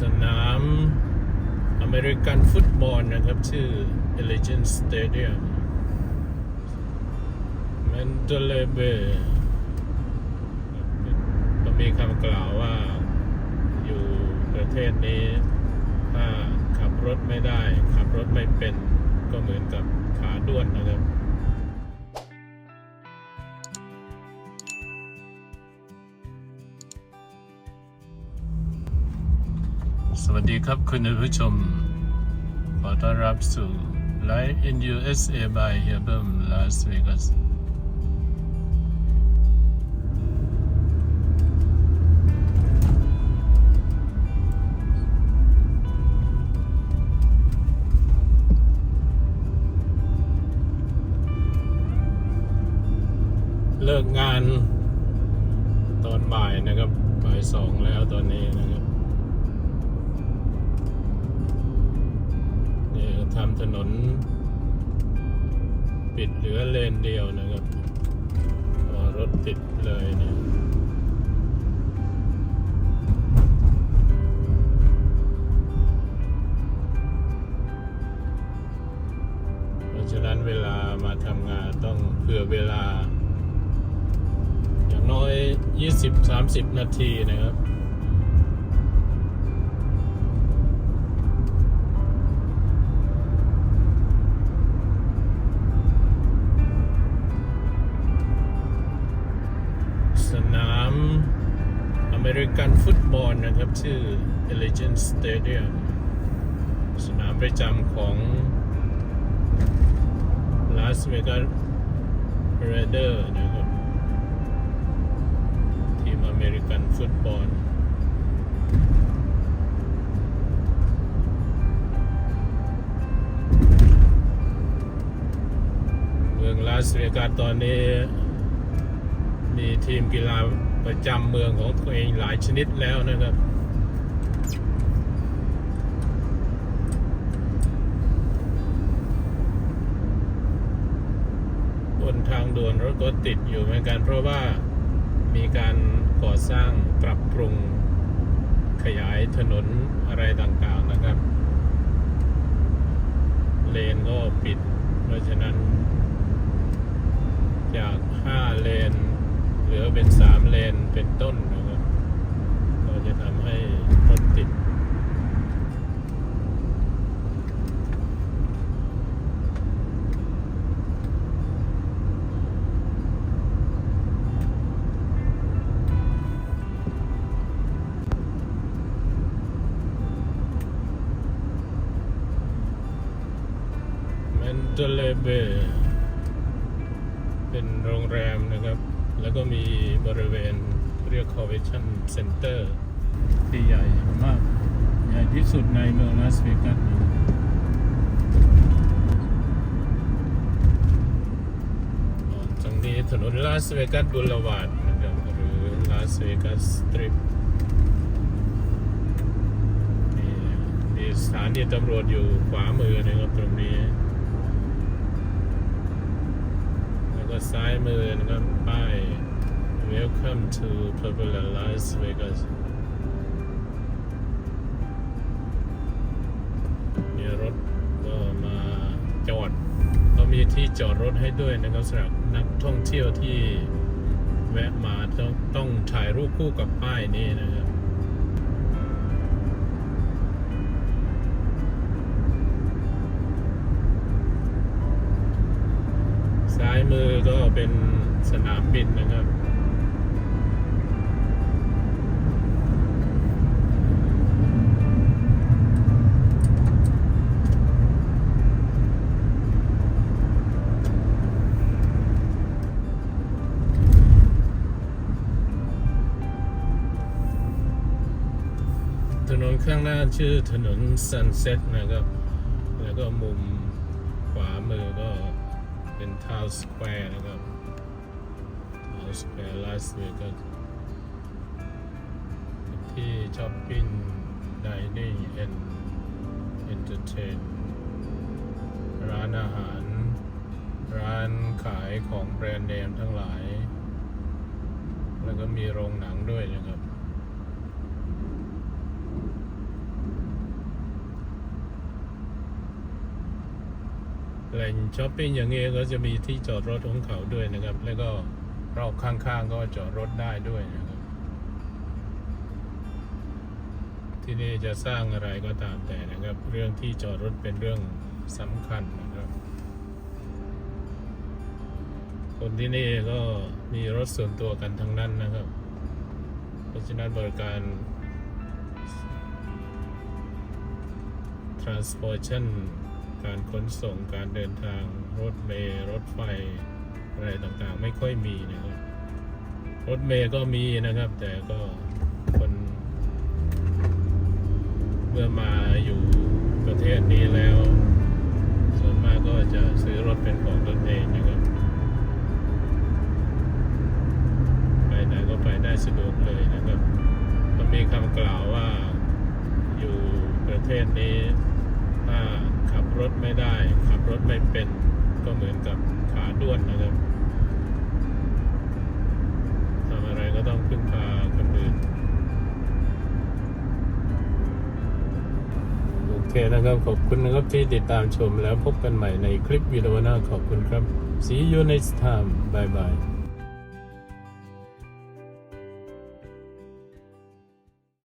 สนามอเมริกันฟุตบอลนะครับ ชื่อ Allegiant Stadium เมนเดเลเบก็มีคำกล่าวว่าอยู่ประเทศนี้ ถ้าขับรถไม่ได้ ขับรถไม่เป็นก็เหมือนกับขาด้วนนะครับ สวัสดีครับคุณผู้ชม ขอต้อนรับสู่ Live in USA by h e r b e m Las Vegas เลิกงานตอนบ่ายนะครับบ่ายสองแล้วตอนนี้นะครับ ถนน ปิดเหลือเลนเดียวนะครับอ๋อรถติดเลยเนี่ยเพราะฉะนั้นเวลามาทำงานต้องเผื่อเวลา อย่างน้อย 20-30 นาทีนะครับ เมริกันฟุตบอลนะครับ ชื่อ Allegiant Stadium สนามประจำของ Las Vegas Raiders นะครับ ทีมอเมริกันฟุตบอลเมืองลาสเวกัสตอนนี้ มีทีมกีฬา ประจำเมืองของตัวเองหลายชนิดแล้วนะครับ บนทางด่วนรถก็ติดอยู่เหมือนกัน เพราะว่ามีการก่อสร้างปรับปรุงขยายถนนอะไรต่างๆนะครับ เลนก็ปิด เพราะฉะนั้น จาก 5 เลน เหลือเป็น 3 เลนเป็นต้นนะครับก็จะทำให้รถติด เมนเตเลเบเป็นโรงแรมนะครับ แล้วก็มีบริเวณเรียก Convention Center ที่ใหญ่มาก ใหญ่ที่สุดในเมืองลาสเวกัสตรงนี้ถนนลาสเวกัสบูลวาร์ดนะครับหรือลาสเวกัสสตรีทมีมีสถานีตำรวจอยู่ขวามือนะครับตรงนี้ ซ้ายมือนะครับป้าย Welcome to Popular Las Vegas มีรถก็มาจอดก็มีที่จอดรถให้ด้วยนะครับสำหรับนักท่องเที่ยวที่แวะมาต้องต้องถ่ายรูปคู่กับป้ายนี้นะครับายมือก็เป็นสนามบินนะครับ ถนนข้างหน้าชื่อถนน Sunset นะครับ แล้วก็มุมขวามือก็ เป็น Town Square นะครับ Town Square Las Vegas ที่ช้อปปิ้ง dining and entertain ร้านอาหาร ร้านขายของแบรนด์เนมทั้งหลาย แล้วก็มีโรงหนังด้วยนะครับ แหล่งช้อปปิ้งอย่างเงี้ยก็จะมีที่จอดรถของเขาด้วยนะครับ แล้วก็รอบข้างๆก็จอดรถได้ด้วยนะครับ ที่นี่จะสร้างอะไรก็ตามแต่นะครับ เรื่องที่จอดรถเป็นเรื่องสำคัญนะครับ คนที่นี่ก็มีรถส่วนตัวกันทั้งนั้นนะครับ เพราะฉะนั้นบริการ transportation การขนส่งการเดินทางรถเมล์รถไฟอะไรต่างๆ ไม่ค่อยมีนะครับ รถเมล์ก็มีนะครับ แต่ก็คนเมื่อมาอยู่ประเทศนี้แล้ว ส่วนมากก็จะซื้อรถเป็นของตนเองนะครับ ไปไหนก็ไปได้สะดวกเลยนะครับมันมีคำกล่าวว่าอยู่ประเทศนี้ ถไม่ได้ ขับรถไม่เป็นก็เหมือนกับขาด้วนนะครับทำอะไรก็ต้องพึ่งพาคนอื่นโอเคนะครับ ขอบคุณนะครับที่ติดตามชมแล้วพบกันใหม่ในคลิปวิดีโอหน้าขอบคุณครับ See you next time bye bye